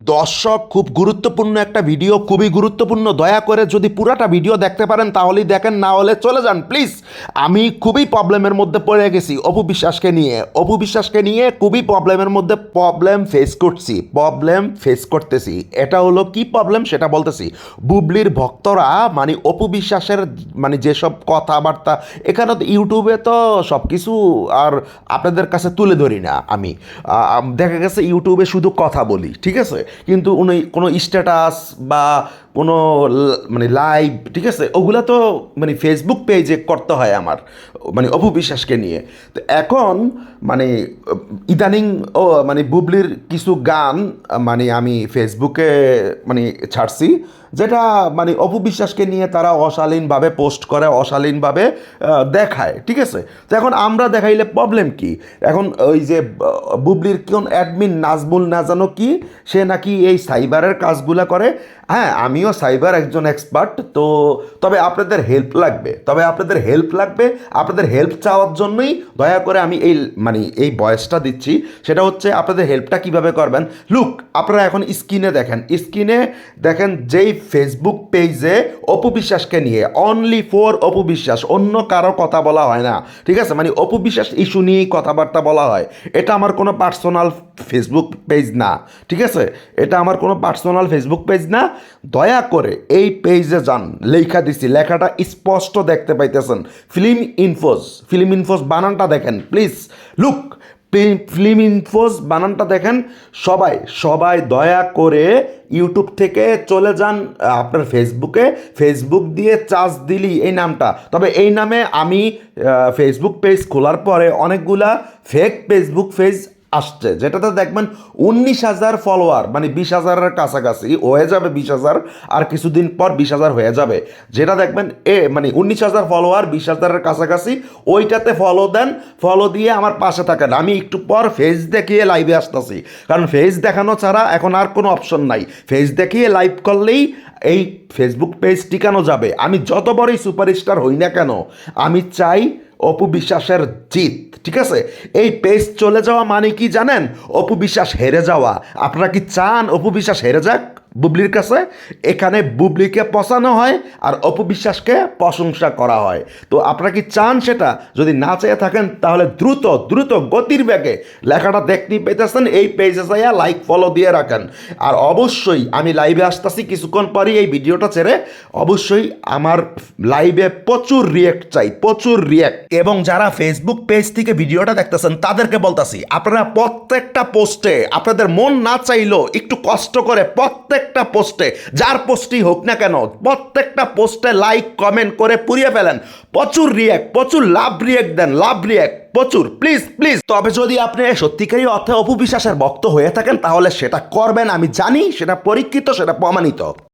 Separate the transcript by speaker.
Speaker 1: দর্শক, খুব গুরুত্বপূর্ণ একটা ভিডিও, খুবই গুরুত্বপূর্ণ। দয়া করে যদি পুরাটা ভিডিও দেখতে পারেন, তাহলেই দেখেন, না হলে চলে যান। প্লিজ, আমি খুবই প্রবলেমের মধ্যে পড়ে গেছি অপু বিশ্বাসকে নিয়ে। অপু বিশ্বাসকে নিয়ে খুবই প্রবলেমের মধ্যে প্রবলেম ফেস করছি, প্রবলেম ফেস করতেছি। এটা হলো কি প্রবলেম সেটা বলতেছি। বুবলির ভক্তরা মানে অপু বিশ্বাসের মানে যেসব কথাবার্তা, এখানে তো ইউটিউবে তো সব কিছু আর আপনাদের কাছে তুলে ধরি না আমি, দেখা গেছে ইউটিউবে শুধু কথা বলি, ঠিক আছে? কিন্তু উনি কোনো স্ট্যাটাস বা কোনো মানে লাইভ ঠিক আছে? ওগুলা তো মানে ফেসবুক পেজে করতে হয় আমার মানে অপু বিশ্বাসকে নিয়ে। তো এখন মানে ইদানিং, ও মানে বুবলির কিছু গান মানে আমি ফেসবুকে মানে ছাড়ছি, যেটা মানে অপু বিশ্বাসকে নিয়ে তারা অশালীনভাবে পোস্ট করে, অশালীনভাবে দেখায়, ঠিক আছে? তো এখন আমরা দেখাইলে প্রবলেম কি? এখন ওই যে, বুবলির কোন অ্যাডমিন নাজমুল না জানো কি? সে নাকি এই সাইবারের কাজগুলা করে। হ্যাঁ আমিও সাইবার একজন এক্সপার্ট, তো তবে আপনাদের হেল্প লাগবে। তবে আপনাদের হেল্প লাগবে, আপনাদের হেল্প চাওয়ার জন্যই দয়া করে আমি এই মানে এই বয়সটা দিচ্ছি। সেটা হচ্ছে আপনাদের হেল্পটা কীভাবে করবেন। লুক, আপনারা এখন স্ক্রিনে দেখেন। স্ক্রিনে দেখেন যেই ফেসবুক পেজে অপু বিশ্বাসকে নিয়ে অনলি ফর অপু বিশ্বাস, অন্য কারও কথা বলা হয় না। ঠিক আছে? মানে অপু বিশ্বাস ইস্যু নিয়েই কথাবার্তা বলা হয়। এটা আমার কোনো পার্সোনাল ফেসবুক পেজ না। ঠিক আছে? এটা আমার কোনো পার্সোনাল ফেসবুক পেজ না। দয়া করে এই পেজে যান। লেখা দিছি, লেখাটা স্পষ্ট দেখতে পাইতেছেন। ফিল্ম ইনফোস ফিল্ম ইনফোস বানানটা দেখেন প্লিজ লুক ফিল্ম ইনফোস বানানটা দেখেন। সবাই সবাই দয়া করে ইউটিউব থেকে চলে যান, আপনার ফেসবুকে ফেসবুক দিয়ে চার্জ দিলি এই নামটা। তবে এই নামে আমি ফেসবুক পেজ খোলার পরে অনেকগুলা ফেক ফেসবুক পেজ আসছে, যেটাতে দেখবেন উনিশ হাজার ফলোয়ার মানে বিশ হাজারের কাছাকাছি, হয়ে যাবে বিশ হাজার, আর কিছুদিন পর বিশ হাজার হয়ে যাবে। যেটা দেখবেন এ মানে উনিশ হাজার ফলোয়ার বিশ হাজারের কাছাকাছি, ওইটাতে ফলো দেন ফলো দিয়ে আমার পাশে থাকেন। আমি একটু পর ফেস দেখিয়ে লাইভে আসতেছি। কারণ ফেস দেখানো ছাড়া এখন আর কোনো অপশন নাই। ফেস দেখিয়ে লাইভ করলেই এই ফেসবুক পেজ টিকানো যাবে। আমি যত বড়ই সুপারস্টার হই না কেন, আমি চাই অপু বিশ্বাসের জিত, ঠিক আছে? এই পেজ চলে যাওয়া মানে কি জানেন? অপু বিশ্বাস হেরে যাওয়া। আপনারা কি চান অপু বিশ্বাস হেরে যাক? বুবলির কাছে, এখানে বুবলিকে পচানো হয় আর অপবিশ্বাসকে প্রশংসা করা হয়। তো আপনারা কি চান সেটা? যদি না চেয়ে থাকেন, তাহলে দ্রুত দ্রুত গতির ব্যাগে লেখাটা দেখতে পেতেছেন, এই পেজে যাইয়া লাইক ফলো দিয়ে রাখেন। আর অবশ্যই আমি লাইভে আসতেছি, কিছুক্ষণ পরই এই ভিডিওটা ছেড়ে অবশ্যই আমার লাইভে প্রচুর রিয়েক্ট চাই, প্রচুর রিয়েক্ট এবং যারা ফেসবুক পেজ থেকে ভিডিওটা দেখতেছেন, তাদেরকে বলতাছি, আপনারা প্রত্যেকটা পোস্টে আপনাদের মন না চাইলেও একটু কষ্ট করে প্রত্যেকটা পোস্টে, যার পোস্টই হোক না কেন, প্রত্যেকটা পোস্টে লাইক কমেন্ট করে পুড়িয়ে ফেলেন। প্রচুর রিয়েক্ট প্রচুর লাভ রিয়েক্ট দেন লাভ রিয়াক্ট প্রচুর প্লিজ প্লিজ তবে যদি আপনি সত্যিকারই অর্থে অপবিশ্বাসের ভক্ত হয়ে থাকেন, তাহলে সেটা করবেন, আমি জানি, সেটা পরীক্ষিত, সেটা প্রমাণিত।